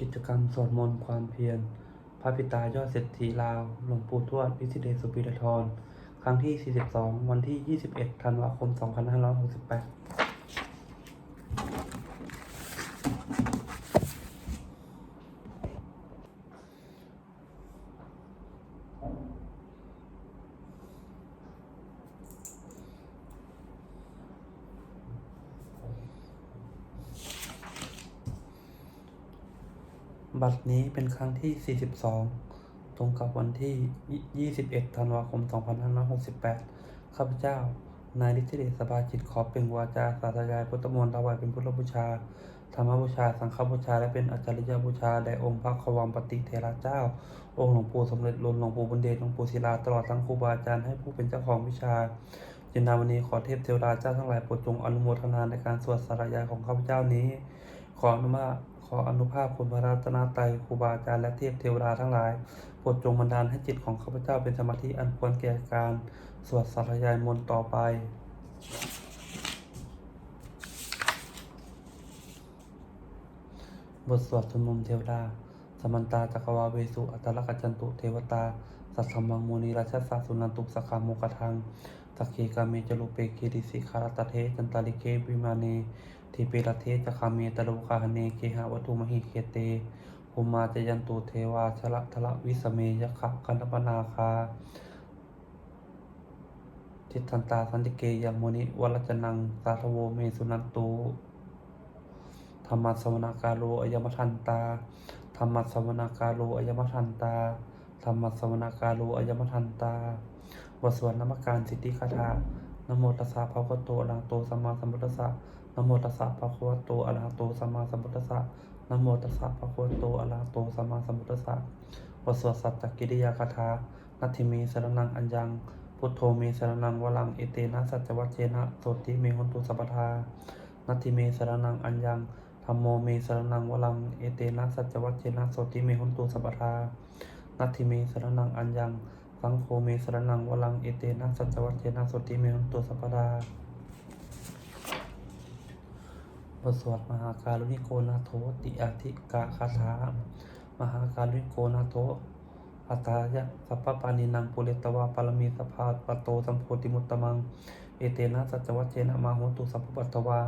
กิจกรรมสวดมนต์ความเพียร พระปิตายอดเศรษฐีลาว หลวงปู่ทวดวิสิเดชสุปิรทร ครั้งที่ 42 วันที่ 21 ธันวาคม 2568 บัด นี้เป็นครั้งที่ 42 ตรงกับวันที่ 21 ธันวาคม 2568 ข้าพเจ้า นายฤทธิเดชสบาจิตขอเป็นวาจาสาธยายพุทธมนต์ถวายเป็นพุทธบูชา ธรรมบูชา สังฆบูชา และเป็นอาจาริยบูชาแด่องค์พระขวัมปติเทระเจ้า องค์หลวงปู่สมเด็จหลวงหลวงปู่บุญเดชหลวงปู่ศิลาตลอดทั้งครูบาอาจารย์ให้ผู้เป็นเจ้าของวิชาจินดาวันนี้ขอเทพเทวดาเจ้าทั้งหลายโปรดจงอนุโมทนาในการสวดสาธยายของข้าพเจ้านี้ ขออนุมา ออนุภาพคุณพระรัตนตรัยครูบาอาจารย์และเทพเทวดาทั้งหลายโปรดจงบันดาลให้จิตของข้าพเจ้าเป็นสมาธิอันควรแก่การสวดสาธยายมนต์ต่อไปบทสวดชุมนุมเทวดา สมันตาจักรวาเวสุ อัตตลกจจันตุเทวตา สัทธมังมูนีราชสาสุนันตุสขาโมกทังสักเคกาเมจลุเปเกดิสิคารตเทจันตาลิเกวิมาเน ทีเปรเทจะคาเมตลุคาเนเกหะวัตุมหิเคเตภูมาจยันตุเทวาชละทละวิสเมยขะกันปนาคาทิทันตาสันติเกยังมุนิวรจนังสาธโวเมสุนันตุธรรมสวนาการโลอยมทันตาธรรมสวนาการโลอยมทันตาธรรมสวนาการโลอยมทันตาบทสวดนมการสิทธิคาถานโมตัสสะภะคะวะโตอะระหะโตสัมมาสัมพุทธัสสะ นะโมตัสสะภะคะวะโตอะระหะโตสัมมาสัมพุทธัสสะนะโมตัสสะภะคะวะโตอะระหะโตสัมมาสัมพุทธัสสะบทสวดสัจจกิริยาคาถานัตถิเมสรนังอัญญัง พุทโธเมสรนังวลังเอเตนะสัจจวัชเชนะโสติเมหุนตุสัพพทานัตถิเมสรนังอัญญังธรรมโมเมสรนังวลังเอเตนะสัจจวัชเชนะโสติเมหุนตุสัพพทานัตถิเมสรนังอัญญังสังโฆเมสรนังวลังเอเตนะสัจจวัชเชนะโสติเมหุนตุสัพพทา บทสวดมหาการุณิโกนาโทติอาธิกาคาถามหาการุณิโกนาโทอัตายะสัพพปานินังปุเรตวาปารมีสภาปโตสัมโพธิมุตตมัง เอเตนะสัจวัชเชนะมาโหตุสัพพปัตวา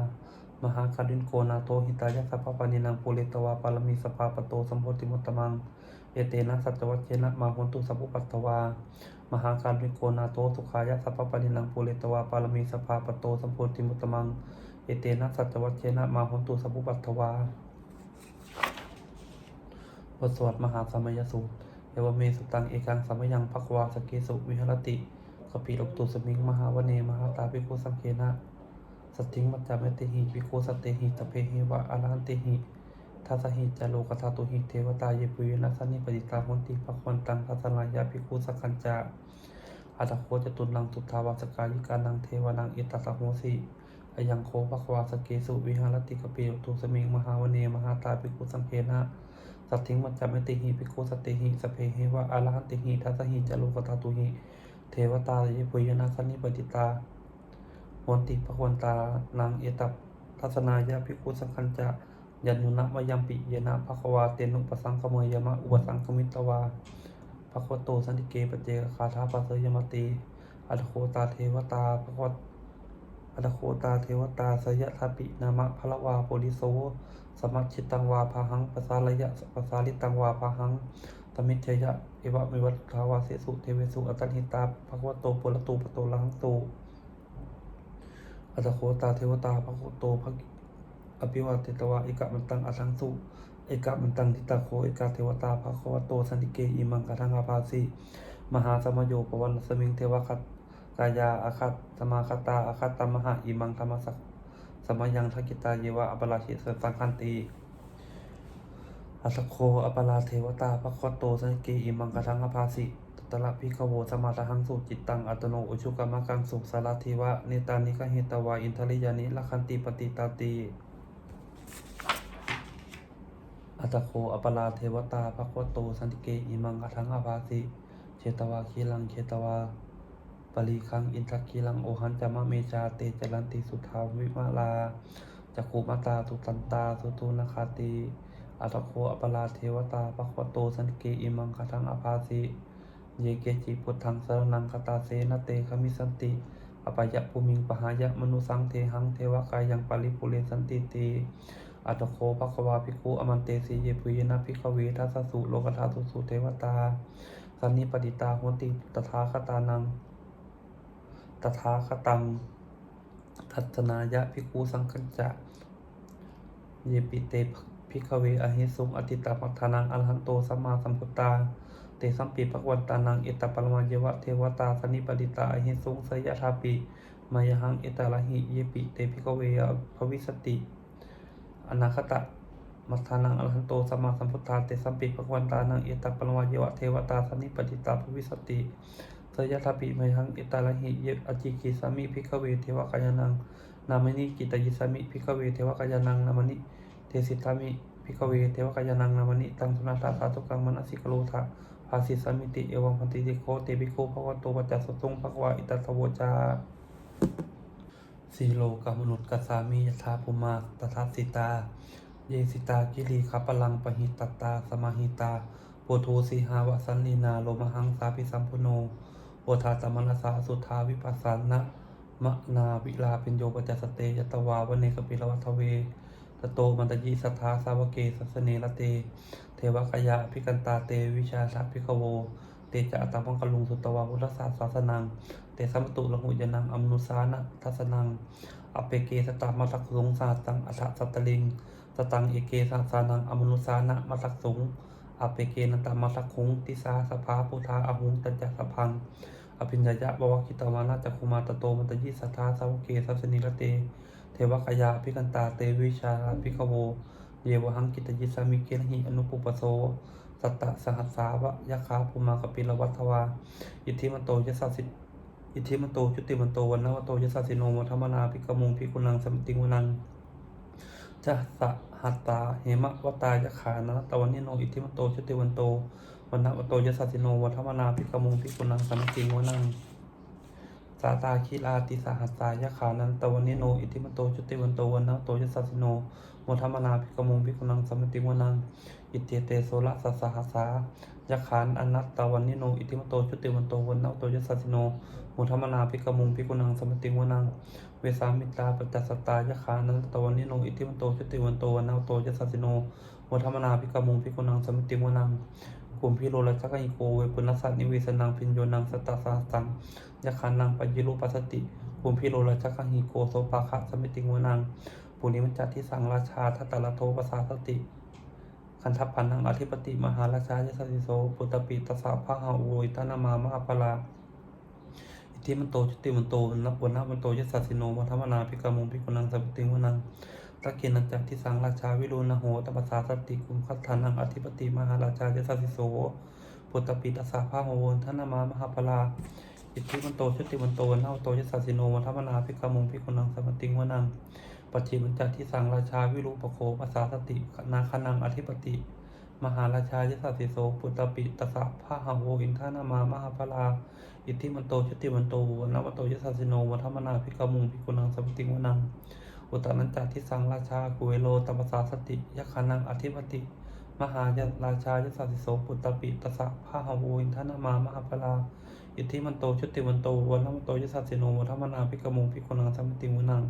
มหาคารินโกนาโตหิตายะสัพพปานินังปุเรตวาปารมีสภาปโตสัมโพธิมุตตมัง เอเตนะสัจวัชเชนะมาโหตุสัพพปัตวามหาคารินโกนาโตสุขายะสัพพปานินังปุเรตวาปารมีสภาปโตสัมโพธิมุตตมัง เอเตนะสัจวัชเชนะมาโหตุสัพพปัตตวาบทสวดมหาสมัยสูตรเยวเมสุตังเอกังสัมยังภควาสเกสุวิหรติกปิลกตุสมิงมหาวเนมหาตาภิกขุสังเคนะสตถิงมัจจาเมติหิภิกขุสตเตหิตเพหิวะอารันติหิทัสหิจโลกธาตุหิเทวตาเยปุยนัสนิปิตาหุนติภควันตังทัสลายาภิกขุสักขัญจา อัตโคจตุลังสุทธาวาสกายิกานังเทวานังอิตตสสโหสิอยังโคภควาสเกสุวิหารติกเปิลกตุสมิงมหาวเนมหาตาภิกุสังเคนะสัตถิงมัจจามติหิภิกุสติหิสเพเหวะอาลหันติหิทัสหิจโลกธาตุหิเทวตาเยปุยนาสนิปติตาโหนติภควันตานางเอตับทัศนายาภิกุสังคัญจะยันนุนะมยัมปิเยนะภควาเตนุปสังคเมยมะอุปสังคมิตวา ภควโตสันติเกปเจคาถาปัสเสยมติอัตโคตาเทวตาภควอัตโคตาเทวตาสยะทัปินามะพละวาโพลิโสสมัชชิตังวาพาหังปสาลยะปสาลิตังวาพาหังตมิเชยะเอวะมิวัตทาวาเสสุเทเวสุอัตตหิตาภควโตปุรตูปโตลังตูอัตโคตาเทวตาภควโตภอภิวาเตตวาเอกะมันตังอัทังสุ เอกมันตังทิตาโคเอกะเทวตาภควโตสันติเกอิมังกะทังอาภาสีมหาสมโยปวันสมิงเทวคัตกายาอาคัตสมาคตาอาคัตตมหะอิมังธรรมสักสมยังทักิตาเยวะอัปราชิตสังคันตีอัสโคอัปราเทวตาภควโตสันติเกอิมังกทังอาภาสิตระพิขโวสมาตหังสุจิตตังอัตโนอุชุกรรมกังสุสารทิวะเนตานิกเหตวาอินทริยานิลักขันติปฏิตาตี อัตโคอปราเทวตาภควโตสันติเกอิมังกทังอาภาสิเชตวาคีลังเชตวาปรีคังอินทกีลังโอหันจามะเมจาเตจรันติสุทาวิมาลาจักขุมาตาตุตันตาสุตุนาคาติออัตโคอปราเทวตาปัควโตสันติเกอิมังคทังอาภาสิเยเกจิพุทธังสรนังคตาเสนเตคมิสันติอปายะภูมิงปหายะมนุสังเทหังเทวกายังปาริปุเรสันติตี อัตโคภควาภิกขุอมันเตสีเยปุยนะภิกขเวทัสสุโลกธาตุสุเทวตา สันนิปติตาโหติตถาคตานัง ตถาคตัง ทัศนายะภิกขุสังคัจจะ เยปิเตภิกขเวอหิสุงอติตามัทานังอรหันโตสัมมาสัมพุทธาเตสัมปีภควันตานังเอตปรมาเยวะเทวตาสนิปดิตาอหิสุงสยทาปิมายหังเอตาลหิเยปิเตภิกขเวอภวิสติ อนาคตะมัทานังอรหันโตสัมมาสัมพุทธาเตสัมปีภควันตานังเอตปรมาเยวะเทวตาสันิปดิตาภวิสติสยทาปิมหังเอตาลหิเยอจิกิสามิภิกขเวเทวกายานังนามนิกิตยิสามิภิกขเวเทวกายานังนามนิเทสิตามิพิกเวเทวกายานังนามนิตังสุนาตาสาธุกังมนสิกโลทะภาสิสามิติเอวังพันติติโคเตปิโคภควโตปัจจสตุงภควาอิตัสวจา สีโลกามนุษย์กัสามิยถาภูมาตถาสิตา เยสิตากิริขัปลังปหิตตา สมาหิตาโปโทสีหาวสันลีนาโลมหังสาปิสัมพุโนโอทาตมนัสาสุทาวิปัสสานะมะนาวิลาเป็นโยปจจสเตยตวาวเนกปิลวัทเวตโตมันตยิสัทธาสาวเกสัสเนลเต เทวกายะพิกันตาเตวิชาสัพพิกโว เตจะอัตมังกลุงสุตวาพุทธศาสศาสนัง เตสัมตุลหุยนังอมนุสานะทัสนังอเปเกสตามาตักสงสาตังอัฏสัตตลิงสตังเอเกสาสานังอมนุสานะมาตักสงอเปเกนันตามาตักคุงติสาสภาพุทธาอหุงตัญจสะพังอภิญญายะบวกิตวานาจักคุมาตโตมัตยิสัทธาสาวเกสัสนิลเต เทวกายาพิกันตาเตวิชาพิกโวเยวหังกิตยิสามิเกนหิอนุปุปโสสัตตะสหัสสาวะยะคาภูมากปิลวัตวา อิทธิมันโตยสัสสิ อิทธิมันโตจุติมันโตวันนวโตยสัสสิโนวัฒมนาพิกมุงพิกุนังสมติงวนังจะสะหัตตาเหมะวตายะขานะตะวันนิโนอิทธิมันโตจุติวันโตวันนวโตยสัสสิโนวัฒมนาพิกมุงพิกุนังสมติงวนังสาตาคิลาติสหัสสายะขานันตวันนิโนอิติมโตจุติวันโตวันนะโตยสัสสิโนโมทัมมนาภิกขมงภิกขุนังสัมติวนังอิเตเตโสละสัสสหัสสา ยะขานอนัตตวันนิโน อิติมโตจุติวันโตวันนะโตยสัสสิโนโมทัมมนาภิกขมุงภิกขุนังสมติวนัง เวสามิตาปัจจสตายะขานันตวันนิโน อิติมโตจุติวันโตวันนะโตยสัสสิโนโมทัมมนาภิกขมุงภิกขุนังสมติวนังกลุ่มพิโรลจักหิโกเวปุณสสัตนิเวสนังพิญโยนังสตตาสหัสสังยะขันนังปัจจิรูปัสสติภูมิพิโรราชกังหิโกโสปาคะสมิติงวนังปุณิมัจจที่สังราชาทัตตะละโทปสาสติ คันทัพพันนังอธิปติมหาราชายสสิโสปุตตปิตสสะพะหาโวยตานามามหาปลาอิทธิมันโตจุติมันโตนับวันนับมันโตยสัสสิโนวัฒมนาภิกามุงภิกุนังสัมปติวนังตะเกียนันจักที่สังราชาวิรุณโหตปสสาสติกุมขัตถานังอธิปติมหาราชายสสิโสปุตตปิตสสะพะหาโวยตานามามหาปลาอิทธิมันโตชุติมันโตวันาโตยสัสสิโนวันธรรมนาภิกขมุงภิกุนังสัมติวนัง ปัจจิมันจัที่สังราชาวิรูปโคภาษาสตินาคนังอธิปติ มหาราชายสัสสิโสปุตตปิตสะพะหาโวอินทานามามหาพลาอิทธิมันโตชุติมันโตวันนวโตยสัสสิโนวันธรรมนาภิกขมุงภิกขุนังสมติวนังอุตตนันจัที่สังราชากุเวโลตปสสาสติยคานังอธิปติ มหายราชายสัสสิโสปุตตปิตสะพะหาโวอินทานามามหาพลาอิทธิมันโตชุติวันโตวันนมโตยสัสสิโนวัฒมนาภิกขมุงภิกขุนังสัมมติวนัง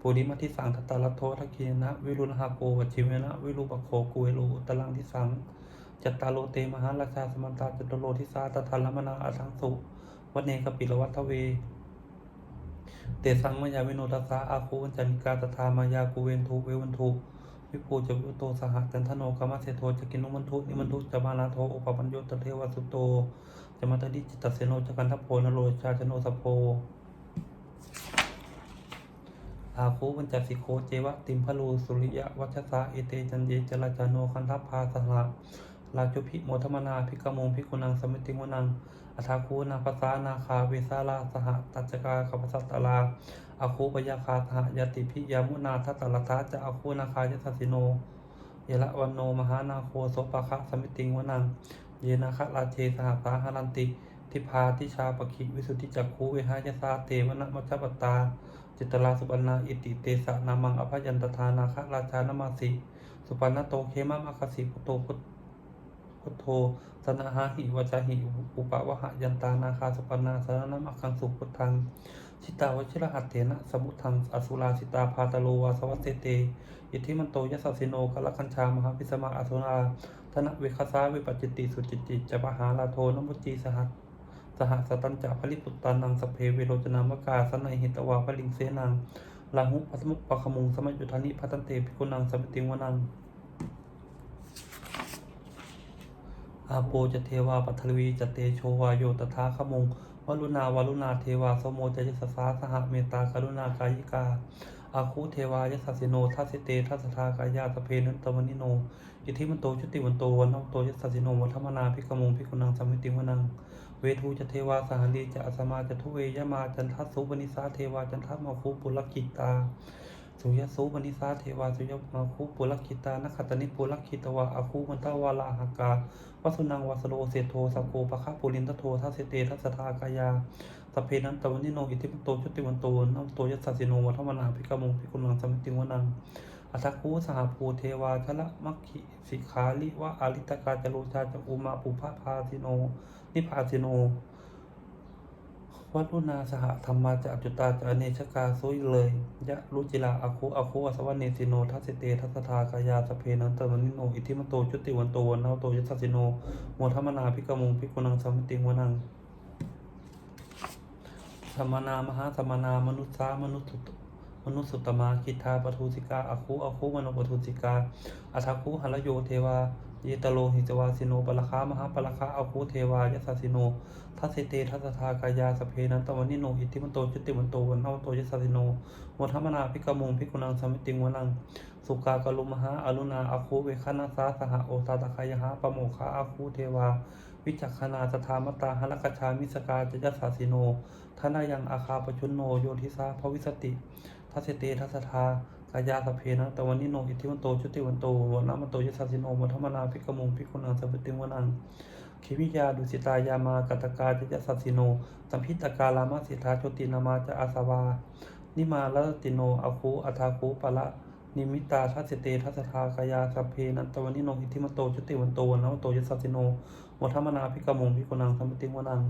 ปุริมัทิสังทัตตาลโททักเกนะวิรุณหาโกวัชิเวนะวิรูปโคกุเวโลอุตลังทิสังจัตตาโลเตมหาราชาสมันตาจตุโลทิสาตทัลลมนาอาทังสุวัเนกปิลวัตเว เตสังมายาวิโนทัสสะอาคูวันจันิกาตถามายากูเวนทุเววันทุวิภูจะวิโตสหจันทโนกามเสโทจะกินุมันทุนิมันทุจะมานาโทอุปปัญโยตเทวสุโตจะมาตดิจิตตเสโนจักันทัพโพนโรชาชโนสโพ อาคูปัญจสิโคเจวะติมพลูสุริยะวัชสาเอเตจันเยจราจาโนคันทัพพาสหะราจุพิโมทมนาภิกมงภิกุนังสมิติงวนังอัฐาคูนาภาษานาคาเวสาลาสหตัจกาขปสัตตลาอาคูปยาคาสหยติพิยามุนาทัตตลทาจะอาคูนาคายสัสสิโน เยละวันโนมหานาโคโสปะคะสมิติงวนัง เยนาคะราเชสหสาหารันติ ทิพาทิชาปคิวิสุทธิจักคูเวหายสาเตวนะมัจจปตา จิตลาสุปันาอิติเตสะนามังอภยันตทานาคะราชานามาสิสุปันนโตเคมะมะคสิพุโธพุทพุทโธสนะหาหิวจาหิอุปวะหะยันตานาคาสุปันนาสารนัมอักขังสุพุทธังชิตาวชิรหัตเถนะสมุทังอสุราสิตาพาตโลวาสวัสเตเตอิทิมันโตยสสสิโนกลคัญชามหาพิสมาอสุราธนเวคสาวิปจิติสุจิตติจะปหาลาโทนมุจีสหัส สหสตันจาภริปุตตานังสเพเวโรจนามกาสนัยหิตวาภลิงเสนังลาหุปัสมุปปะขมุงสมัยยุทธานิพัตันเตภิกุนังสมิติวนังอาโปจะเทวาปัทวีจะเตโชวาโยตถาขมงวลุณาวลุณาเทวาสโมจะยสสาสหเมตตากรุณากายิกาอาคูเทวายสัสสิโนทัสเตทัสทากายาสเพนันตวนิโน อิทิมันโตชุติวันโตวันนโตยสัสสิโนวัฒมนาภิกขมงภิกุนังสมมิติวนัง เวทูจะเทวาสหลีจะอสมาจะทุเวยมาจันทัสสุปนิสาเทวาจันทัสมาคูปุลกิตาสุยสุปนิสาเทวาสุยมาคูปุลกิตานคตนิปุลกิตวาอาคูมันตาวาลาหากาวัสุนังวัสโลเสโทสัพโกปะคะปุรินทโททัสเสเตทัสสทากายาสเพนันตวันนิโนอิทิปโตชุติวันโตนัมโตยัสสิโนวัฒมนาภิกขมงภิกขุนังสมิติวนังอัตคูสหภูเทวาชละมัคคิสิกขาลิวะอาริตกาจโรชาจอุมาปุพะพาสิโน นิพาสิโนวัตุนาสหธรรมาจะจุตาจะเนชกาสุยเลย ยะรุจิลาอาคุอาคุอสวเนสิโนทัสเตทัสทากายาสเพนันตวันนิโนอิทิมโตชุติวันโตวันนาวโตยัสสิโนโมทัมนาภิกขมงภิกุนังสมิติงวนังสมนามหาสมนามนุษสามนุษย์สุตมนุษย์สุตมาคิทาปทุสิกาอาคูอาคูมโนปทุสิกาอัทาคูหรโยเทวา ยตโลหิจวาสิโนปะละคามหาปะละคาอาคูเทวายสสสิโน ทัสเตทัสทากายาสเพนันตวันนิโนอิทธิมันโตจุติมันโตวันเนวโตยสสสิโนโมทัมนาภิกขมงภิกขุนังสมิติงวนัง สุกากลุมหาอรุณาอาคูเวคณาสาสหโอตาตะคายหาปะโมคาอาคูเทวา วิจักขณาสถามตาหลกชามิสกาจยสสิโนทนายังอาคาปชุนโนโยทิสาภวิสติ ทัสเตทัสทา กายาสเพนะตะวันนิโนอิทธิวันโตชุติวันโตวันนามันโตยสสสิโนวัฒมนาภิกขมงภิกขุนังสัมปติงวนังคิวิยาดุสิตายามากตกาจยสัสสิโนสัมพิตกาลามาสิทาโชตินามาจะอาสวา นิมาลติโนอาคูอัทาคูปะละนิมิตาทัสเตทัสทากายาสัพเพนันตวันนิโนอิทธิมันโตชุติวันโตวันนามันโตยสสสิโนวัฒมนาภิกขมงภิกขุนังสัมปติงวนัง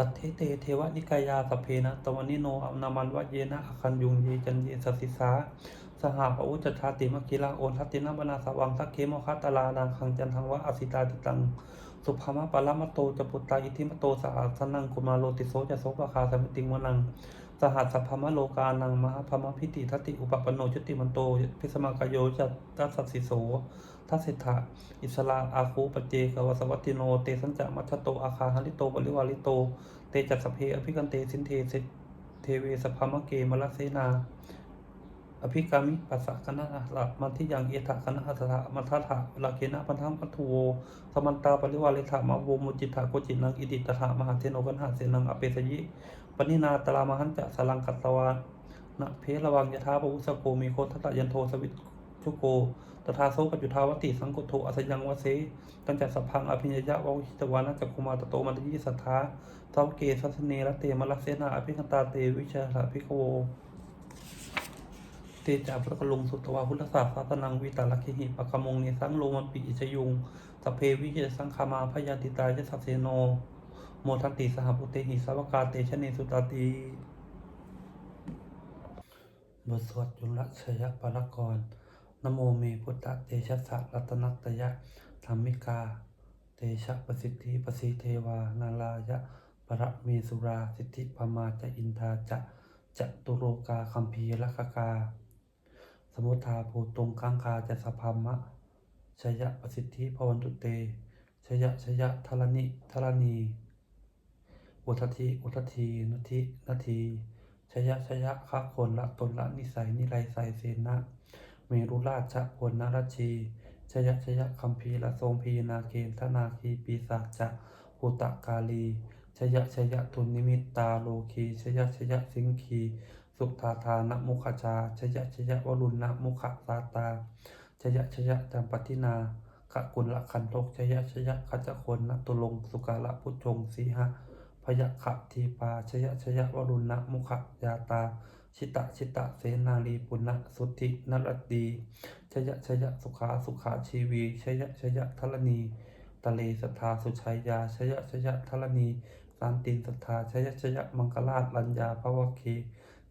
สัทเทเตเทวนิกายาสพเพนะตวันิโนอนามันวะเยนะอคันยุงเยจันเยสัสิสาสหปอุจชาติมกิลาโอนทัตินะบนาสวังทักเคมคัตตลานางคังจันทังวะอสิตาติตังสุภามะปะละมะโตจะปุตตาอิทิมะโตสะอาสนังกุมาโลติโสจะโสปะคาสมิติงวนัง สหัสสัพมะโลกานังมหพมะพิติทัติอุปปโนจุติมันโต พิสมากโยจัตตัสสิโสทัสสิทธะอิสลาอาคูปเจกวสวัตติโน เตสัญจะมัชโตอาคาหลิโตปริวาลิโต เตจัสสพเพอภิกันเตสินเทเสเทเวสพามะเกมลเสนา อภิกามิปัสสะคณะละมันที่ยังเอถะคณะอัสสะมัทธะลาเกนะพันธังพัทโทสมันตาปริวาเลถะมาโวมุจิตถะโกจินังอิติตถะมหาเทโนกันหาเสนังอเปสยิ ปนินาตรามหันจะสลังกัตวานะเพระวังยะธาปวุสโกมีโคทัตตะยันโทสวิชุโกตถาโสปัจจุทาวติสังกุโทอัสยังวเสตัญจสัพพังอภิญญะวะวิตวานะจักคุมาตโตมันตยิสัทธาทาวเกสัสเนรเตมลัสเสนาอภิคตาเตวิชาหะภิโวเตจาพระกลุงสุตวาพุทธศาสตนังวิตาลคิหิปะกมงเนสังโลมันปิอิชยุงสพเพวิเยสังคามาพยาติตายสัสเสโน มทันติสหปุเตหิสาวกาเตชะเนสุตาตีบทสวดจุลชยปรกรนโมเมพุทธเตชะสะรัตนัตยะธรรมิกา เตชะประสิทธิประสิเทวา นาลายะปรเมสุราสิทธิพมาจะอินทาจะจะตุโรกาคัมภีรคกกา สมุทาภูตรงคังคาจะสพามะชยะประสิทธิพวันตุเตชยะชยะทรณิทรณี อุทธีอุทธีนาทินาทีชยะชยะคะคนละตนละนิสัยนิไรใสเสนะเมรุราชพลนรชีชยะชยะคัมภีละทรงพีนาเกณฑนาคีปีศาจจะภูตะกาลีชยะชยะทุนนิมิตตาโลคีชยะชยะสิงคีสุทาทานมุขจาชยะชยะวรุณนะมุขสาตาชยะชยะจำปทินาขะกุลละคันทกชยะชยะขจคนนตุลงสุกาละพุทธงสีหะ ยะขะทีปาชยะชยะวรุณะมุขยาตา ชิตะชิตะเสนาลีปุณณสุทธินรดีชยะชยะสุขาสุขาชีวี ชยะชยะทรณีตะเลสัทธาสุชัยยา ชยะชยะทรณีสานตินสัทธาชยะชยะมังคลาชลัญญาภวเค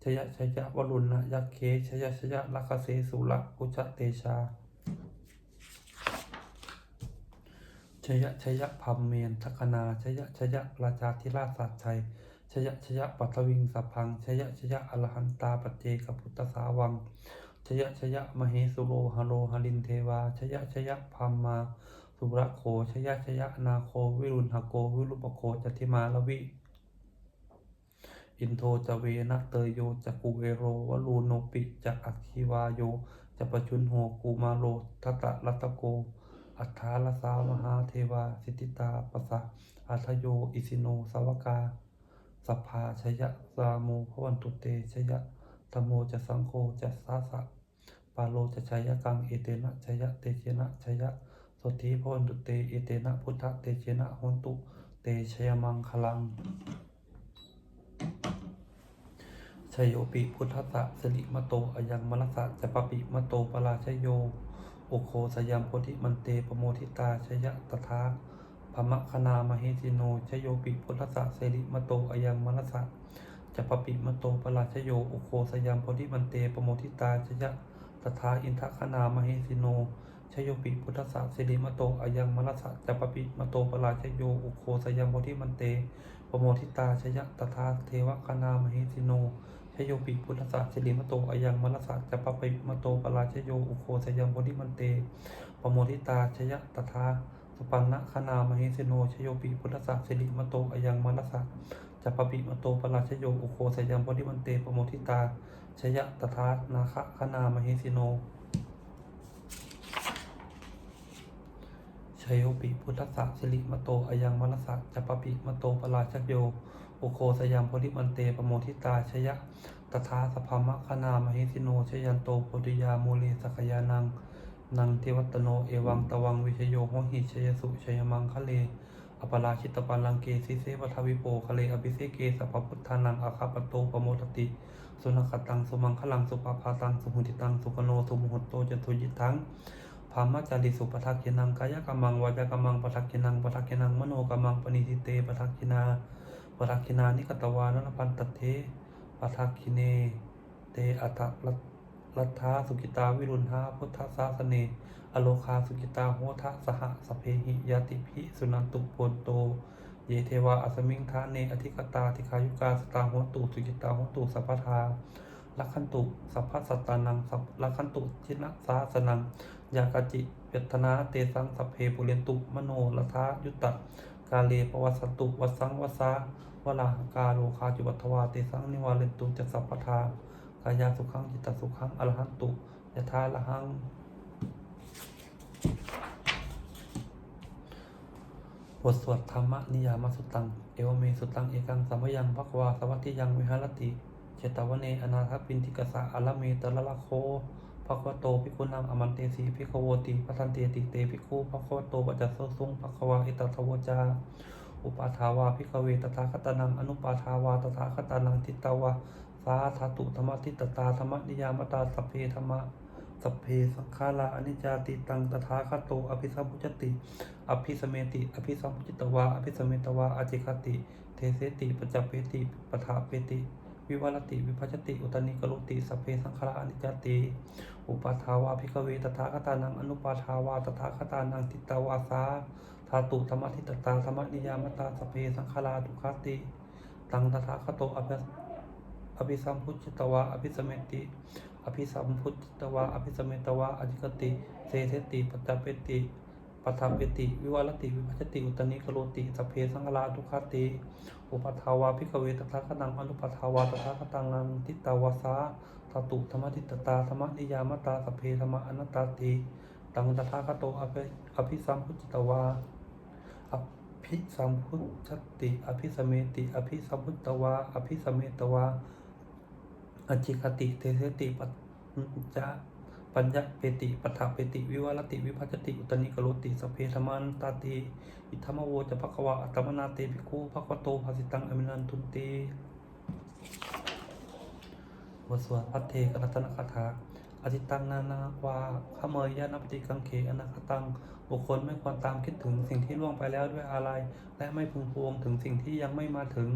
ชยะชยะวรุณะยักเคชยะชยะลักเสสุระกุจเตชา ชยะชยะพัมเมนทัคนาชยะชยะราชาธิราชสัจชัยชยะชยะปัทวิงสัพพังชยะชยะอรหันตาปัจเจกพุทธสาวังชยะชยะมเหสุโรหโรหลินเทวาชยะชยะพัมมาสุระโคชยะชยะนาโควิรุณหโกวิรุปโคจติมาลวิ อินโทจเวนะเตยโยจะกุเอโรวลูโนปิจะอัคคีวาโยจะประชุนโหกูมาโรทัตตะรัตโก อัฏฐาลสามหาเทวา สิทธิตาปะสสะอัทโย อิสิโน สาวกาสัพพาชยะสาโมพวันตุเตชยะธโมจะสังโฆจะสาสะปาโลจะชยะกังเอเตนะชยะเตเชนะชยะสทธิพวันตุเตเอเตนะพุทธเตเชนะหนตุเตชยมังคลังชยโยปิพุทธะสิริมโตอยังมนัสะจะปปิมโตปราชโย อโคสยามโพธิมันเตปโมทิตาชยะตถาภมคณามเหสิโนชโยปิพุทธัสสะสิริมโตอายังมนัสสะจะปปิมโตปราชโยโอโคสยามโพธิมันเตปโมทิตาชยะตถาอินทคณามเหสิโนชโยปิพุทธัสสะสิริมโตอายังมนัสสะจะปปิมโตปราชโยโอโคสยามโพธิมันเตปโมทิตาชยะตถาเทวคณามเหสิโน ชโยปิพุทธศาสสิริมโตอายังมนัสสะจะปะปิมโตปราชโยอุโคสยังโพธิมันเตปโมทิตาชยะตถาสปันนะคณามหิสโนชโยปิพุทธศาสสิริมโตอายังมนัสสะจะปะปิมโตปราชโยอุโคสยังโพธิมันเตปโมทิตาชยะตถานาคะคณามหิสโนชโยปิพุทธะสิริมโตอายังมนัสสะจะปะปิมโตปราชโย อุโคสยามโพธิมันเตปโมทิตาชยะตถาสพมคณามหิสิโนชยันโตโพธิยาโมเลสกยานังนังเทวัตโนเอวังตวังวิชโยโหหิชยสุชยมังคะเลอปราชิตปัลลังเกสิเสวัทวิโปคะเลอภิเสเกสัพพพุทธานังอาคาปโตปโมทติ สุนัขตังสุมังคลังสุปาพาตังสุหุติตังสุขโนสุมุหตโตจตุยิทังภามัจจาริสุปทักขินังกายกรรมังวาจากรรมังปทักขินังปทักขินังมโนกรรมังปณิทิเตปทักขินา ปทักขินานิกตวานนพันตเทปทักขิเน เตอัตรัตรัทธาสุกิตาวิรุณหาพุทธสาสเน อโลคาสุกิตาโหทะสหสเพหิยาติภิสุนันตุปนโต เยเทวาอัสมิงทาเนอธิกตาธิคายุกาสตาโหตุสุกิตาโหตุสัพพทาลักขันตุสัพพสัตตานังสัพลักขันตุชินะสาสนังยากาจิเปตนาเตสังสัพเพปุเรนตุมโนลทายุตตะ กาเลปวัสสตุวัสสังวสาวลาหกาโลคาจุวัตวาเตสังนิวาเลนตุจะสัพพทากายาสุขังจิตตสุขังอรหันตุยะทาละหังบทสวดธรรมนิยามสุตัง เอวเมสุตังเอกังสัมยังภควาสวัสดิยังวิหารติเจตวเนอนาถปินทิกสะอลเมตละละโค ภควโตภิกขุนังอมันเตสีภิกขโวติปทันเตติเตภิกขุภควโตปัจจสสุงภควาอิตทวจา อุปาทาวาภิกเวตถาคตานังอนุปาทาวาตถาคตานังทิตาวาสาธาตุธรรมทิตตาธรรมนิยามตาสัพเพธรรมะสัพเพสังขาราอนิจจติตังตถาคตโต อภิสัมพุจติ อภิสเมติ อภิสัมพุจิตวาอภิสเมตวาอจิคติ เทเสติปัจจเปติปทาเปติ วิวัลติ วิภัชติ อุตนิกรุติสเพสังขาราอนิจจติ อุปาทาวาภิกเวตถาคตานังอนุปาทาวาตถาคตานังทิตาวาสาธาตุธรรมทิตตาธรรมนิยามตาสเพสังขาราทุกขติ ตังตถาคตโตอภิอภิสัมพุจิตวาอภิสเมติอภิสัมพุจิตวาอภิสเมตวาอจิกติ เสเสติปัจจเปติ ปัทาเปติ วิวัลติ วิภัชติอุตนิกโรติสัพเพสังฆราทุกขติ อุปทาวาภิกขเวตถาคตังอนุปทาวาตถาคตังังทิตาวาสาธาตุธรรมทิตตาธรรมนิยามตาสัพเพธรรมอนัตตาติตังตถาคโตอภิอภิสัมพุจิตวาอภิสัมพุชติอภิสเมติ อภิสัมพุตตวาอภิสเมตวาอจิคติเทเสติปัจจะ ปัญญาเปติปัฏฐเปติ วิวัลติวิภัชติ อุตนิกโรติสเพธมันตาติอิทัมมโวจะภควาอัตมนาเตภิกขุภควโตภาสิตังอมินันทุนตจบทสวดพัทเทกรัตนคาถาอธิตังนานาวาขเมยยานปฏิกังเขอนาคตัง บุคคลไม่ควรตามคิดถึงสิ่งที่ล่วงไปแล้วด้วยอะไร และไม่พึงพวงถึงสิ่งที่ยังไม่มาถึง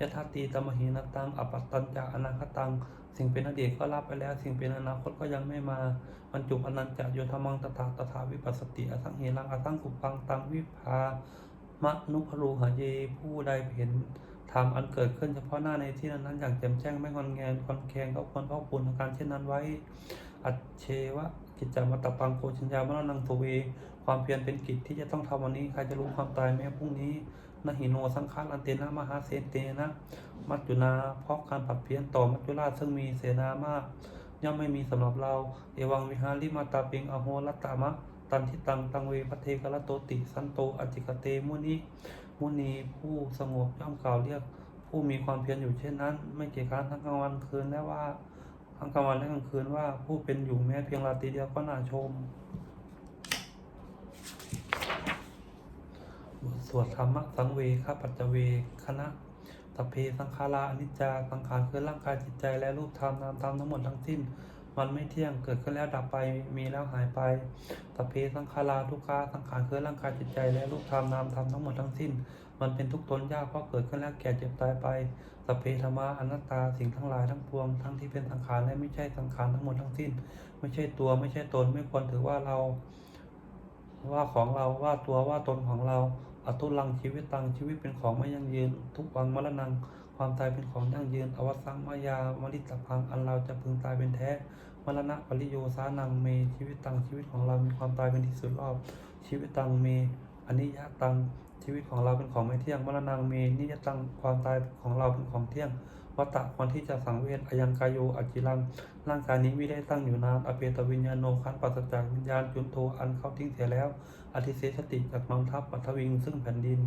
ยถาตีตมหินตังอปัตตัญจะอนาคตัง สิ่งเป็นอดีตก็รับไปแล้ว สิ่งเป็นอนาคตก็ยังไม่มาบรรจุอนันจะโยธรรมังตถาตถาวิปัสสติอสังเหรังอสังกุปังตังวิภามะนุพรูหะเยผู้ใดเห็นธรรมอันเกิดขึ้นเฉพาะหน้าในที่นั้นๆอย่างแจ่มแจ้งไม่งอนแงนคอนแคงก็ควรเพ่อปูนอาการเช่นนั้นไว้ อัจเชวะกิจจามัตตปังโกชัญญามรณังสุเว ความเพียรเป็นกิจที่จะต้องทำวันนี้ใครจะรู้ความตายแม้พรุ่งนี้ นหิโนสังขารันเตนะมหาเสนเตนะ มัจจุนาเพราะการปรับเพี้ยนต่อมัจจุราชซึ่งมีเสนามาก ย่อมไม่มีสำหรับเรา เอวังวิหาริมาตาเปิงอโหรัตตามะ ตันทิตังตังเวพเทกะละโตติ สันโตอจิกเตมุนิมุนีผู้สงบย่อมกล่าวเรียก ผู้มีความเพียรอยู่เช่นนั้น ไม่เกี่ยจคร้านทั้งกลางวันคืนและว่าทั้งกลางวันและกลางคืนว่าผู้เป็นอยู่แม้เพียงราตรีเดียวก็น่าชม สวดธรรมสังเวคปัจจเวคณะสัพเพสังขาราอนิจจาสังขารคือร่างกายจิตใจและรูปธรรมนามธรรมทั้งหมดทั้งสิ้น มันไม่เที่ยงเกิดขึ้นแล้วดับไปมีแล้วหายไปสัพเพสังขาราทุกขาสังขารคือร่างกายจิตใจและรูปธรรมนามธรรมทั้งหมดทั้งสิ้น มันเป็นทุกข์ทนยากเพราะเกิดขึ้นแล้วแก่เจ็บตายไปสัพเพธรรมะอนัตตาสิ่งทั้งหลายทั้งปวงทั้งที่เป็นสังขารและไม่ใช่สังขารทั้งหมดทั้งสิ้น ไม่ใช่ตัวไม่ใช่ตนไม่ควรถือว่าเรา ว่าของเราว่าตัวว่าตนของเรา อตุลังชีวิตตังชีวิตเป็นของไม่ยั่งยืน ทุกวังมรณัง ความตายเป็นของยั่งยืน อวสังมายามริตพังอันเราจะพึงตายเป็นแท้มรณะปริโยสานังเม ชีวิตตังชีวิตของเรามีความตายเป็นที่สุดรอบ ชีวิตตังเมอนิยตังชีวิตของเราเป็นของไม่เที่ยงมรณังเมนิยตังความตายของเราเป็นของเที่ยง วัตตะคนที่จะสังเวชอายังกายโยอจิรัง ร่างกายนี้ไม่ได้ตั้งอยู่นาน อเปตวิญญาโนคันปัสจากวิญญาณจุนโทอันเข้าทิ้งเสียแล้ว อธิเสสติจากกองทัพปัทวิงซึ่งแผ่นดิน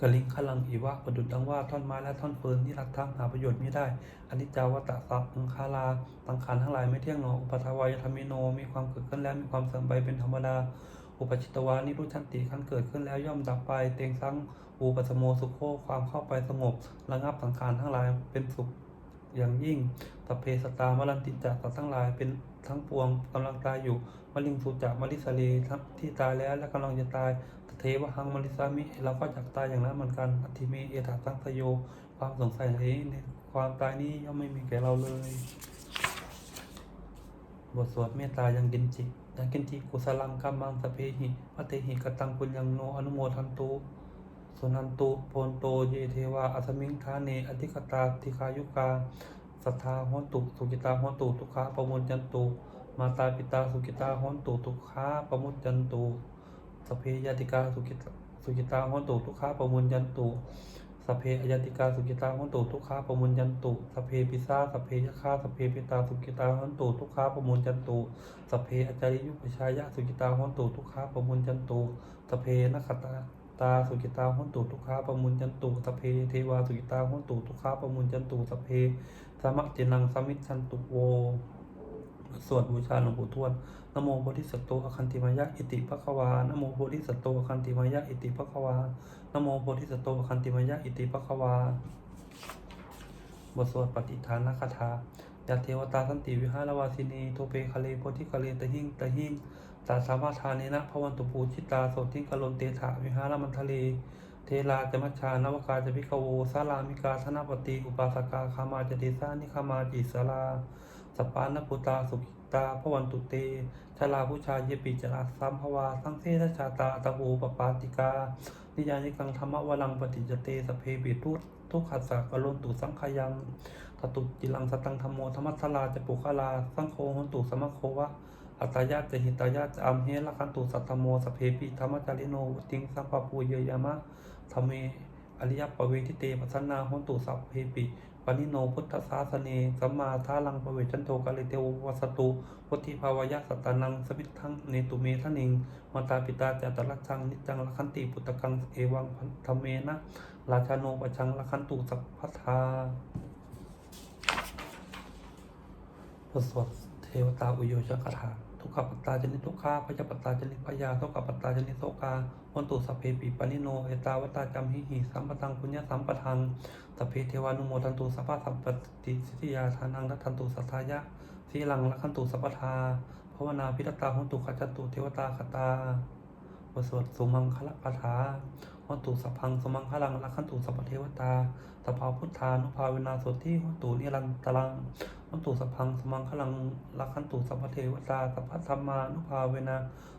กลิงขลังอีวะประดุดดังว่าท่อนไม้และท่อนเฟืนที่รักทำหาประโยชน์ไม่ได้อนิจจาวัตตะสังคาราตังขารทั้งหลายไม่เที่ยงหนออุปทวายธรรมิโนมีความเกิดขึ้นแล้วมีความเสื่อมไปเป็นธรรมดา อุปชิตวานิรุชันติขั้นเกิดขึ้นแล้วย่อมดับไป เตงสังอุปสมโมสุโคความเข้าไปสงบ ระงับสังขารทั้งหลายเป็นสุขอย่างยิ่งตเพสตามรันติจักตว์ทั้งหลายเป็นทั้งปวงกำลังตายอยู่มลิงสุจักมลิสลีทั้งที่ตายแล้วและกำลังจะตายตเทวหังมลิสามิเราก็จักตายอย่างนั้นเหมือนกันอธิเมเอถาสังสโย ความสงสัยนี้ในความตายนี้ย่อมไม่มีแก่เราเลย บทสวดเมตตายังกินจิต ยังกินจิกุสลังกัมมังสเพหิพระเตหิกตังปุญญังโนอนุโมทันตุสุนันตุโพนโตเยเทวาอัสมิงทาเนอธิกตาธิคายุกาสัทธาโหนตุสุกิตาโหนตุทุกขาปมุญจันตุมาตาปิตาสุกิตาโหนตุทุกขาปมุญจันตุสเพยติกาสุกิตสุกิตาโหนตุทุกขาปมุญจันตุ สเพอายติกาสุกิตาโหนตุทุกขาปมุญจันตุสเพปิสาสเพยคาสเพปิตาสุกิตาโหนตุทุกขาปมุญจันตุสเพอจาริยุปชายะสุกิตาโหนตุทุกขาปมุญจันตุสเพนัคตาตาสุกิตาหุนตุทุกขาประมุญจันตุสเพเทวาสุกิตาหุนตุทุกขาประมุญจันตุสเพสมัจเจนังสมิจฉันตุโว สวดบูชาหลวงปู่ทวดนโมโพธิสัตว์โตอคันติมายะอิติภควานโมโพธิสัตว์โตอคันติมายะอิติภควานโมโพธิสัตว์โตอคันติมายะอิติภควาบทสวดปฏิทานคาถายาเทวตาสันติวิหารวาสินีโทเปคะเลโพธิคะเลตะหิงตะหิงตาสามาทาเนนะพระวันตุปูชิตาโสติงกลนเตถะวิหารมันทะเลเทลาจมัชชานวกาจพิกโวสารามิกาธนปฏิอุปาสกาคามาจติสานิคามาจิสลา สปานปุตาสุขิตาพวันตุเตชลาผู้ชายเยปิจราสัมภวา สังเทศชาตาตะโวปปาติกา นิยานิกังธรรมวลังปฏิจเตสเพปิทุทุกขัสสะกลนตุสังขยังตตุจิลังสตังธรรมโมธรรมัสลาจะปุคลา สังโฆหนตุสมะโควะอัตตายาจะหิตายาจะอัมเฮละคันตุสัตตโมสเพปิธรรมจาริโนติงสัมปปูเยยามะธรรมเมอริยปเวทิเตปัสสนาหนตุสัพเพปิ ปนิโนพุทธศาสเนสัมมาทาลังปเวชันโตกาลิเตววัสตุพุทธิภาวยะสตานังสวิททังเนตุเมทะนิงมาตาปิตาจัตตลัชังนิจังละคันติปุตตะกังเอวังธรรมเมนะราชาโนปชังละคันตุสัพพทาบทสวดเทวตาอุโยชคาถา ทุกขปัตตาจนิทุกขาพยาปัตตาจนิพยาโสกปัตตาจนิโสกาวันตุสัพเพปิปนิโนเอตาวตาจัมหิหิสัมปตังปุญญสัมปทังสัพเพเทวานุโมทันตุสัพพสัมปติสิทธิยาทานังรัตทันตุสัทธายะสีลังรักขันตุสัพพทาภาวนาพิรตาหุนตุขจันตุเทวตาคตาบทสวดสุมังคละคาถาวันตุสัพพังสุมังคลังลักขันตุสัพเทวตา สัพพาพุทธานุภาเวนาสดที่วันตุนิรันตรังวันตุสัพพังสมังคลังลักขันตุสัพพเทวตาสัพพธรรมานุภาเวนา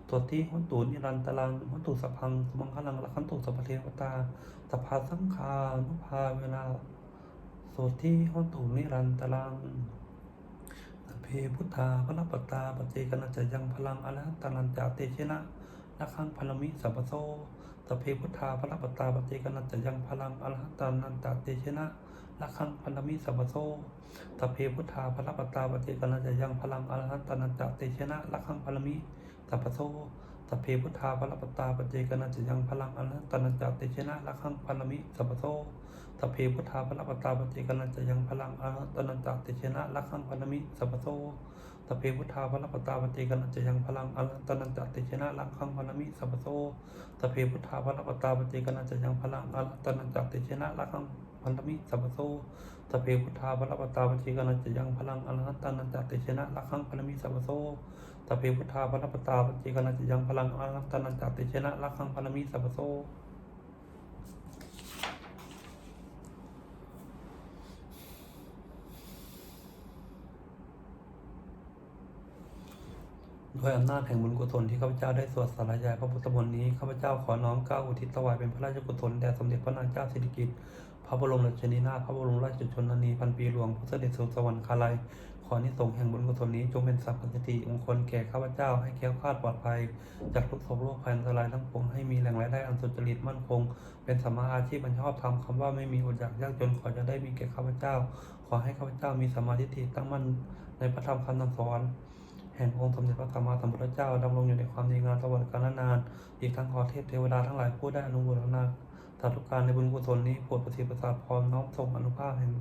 สดที่วันตุนิรันตรังวันตุสัพพังสมังคลังลักขันตุสัพพเทวตาสัพพสังฆานุภาเวนาสดที่วันตุนิรันตรังสัพเพพุทธาพระปัตตาปเจกนัจจยังพลังอรหัตตนันจาเตชนะละขังพลมิสัพพโซสั พเพพุทธาพระปัตตาปเจกนัจจยังพลังอรหัตตนันจาเตชนะละขังพลมิสัพพโซสัพเพพุทธาพระปัตตาปเจกนัจจยังพลังอรหัตตนันจาเตชนะละขังพลมิสัพพโซสัพเพพุทธาพระปัตตาปเจกนัจจยังพลังอรหัตตนันจาเตชนะละขังพลมิสัพพโซสัพเพพุทธาพระปัตตาปฏิกันจะยังพลังอรหัตานันตเตชนะลักขังพันธมิสัพพโซ สัพเพพุทธาพระปัตตาปฏิกันจะยังพลังอรหัตนันตติเชนะลักขังพันมิสัพโซสเพพุทธาพระปัตตาปฏิกันจะยังพลังอรหัตนันตติเชนะลักขังพันธมิสัพโซสเพพุทธาพระปัตตาปฏิกันจะยังพลังอรหัตนันตติเชนะลักขังพันมิสัพโซสเพพุทธาพระปัตตาปฏิกันจะยังพลังอรหัตนันตติเชนะลักขังพันมิสัพโซ ด้วยอำนาจแห่งบุญกุศลที่ข้าพเจ้าได้สวดสาธยายพระพุทธมนต์นี้ข้าพเจ้าขอน้อมเกล้าอุทิศถวายเป็นพระราชกุศลแด่สมเด็จพระนางเจ้าสิริกิติ์พระบรมราชินีนาถพระบรมราชชนนีพันปีหลวงพุทธเสด็จสู่สวรรคาลัยขอนิสงแห่งบุญกุศลนี้จงเป็นสัพพัญญติมงคลแก่ข้าพเจ้าให้แค้วคลาดปลอดภัย จากทุกโศกโรคภัยอันตรายทั้งปวงให้มีแหล่งรายได้อันสุจริตมั่นคง เป็นสมมาอาชีพอันชอบธรรมคำว่าไม่มีอดอยากยากจนขอจะได้มีแก่ข้าพเจ้า ขอให้ข้าพเจ้ามีสมาธิตั้งมั่นในพระธรรมคำสอน แห่งองค์สมเด็จพระสัมมาสัมพุทธเจ้าดำรงอยู่ในความดีงามตลอดกาลนาน อีกทั้งขอเทพเทวดาทั้งหลายผู้ได้อนุโมทนาสาธุการในบุญกุศลนี้โปรดประสิทธิประสาทพรน้อมส่งอนุภาพแห่ง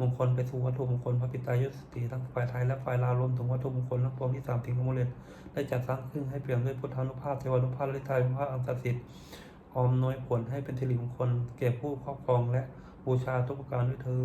มงคลไปสู่วัตถุมงคลพระปิตายศติทั้งฝ่ายไทยและฝ่ายลาวรวมถึงวัตถุมงคลทั้งปวงที่สามถึงทั้งหมเลยได้จัดสร้างขึ้นให้เปี่ยมด้วยพุทธานุภาพเทวานุภาพและทายานุภาพอันศักดิ์สิทธิ์ออมน้อยผลให้เป็นสิริมงคลแก่ผู้ครอบครองและบูชาทุกประการด้วยเธอ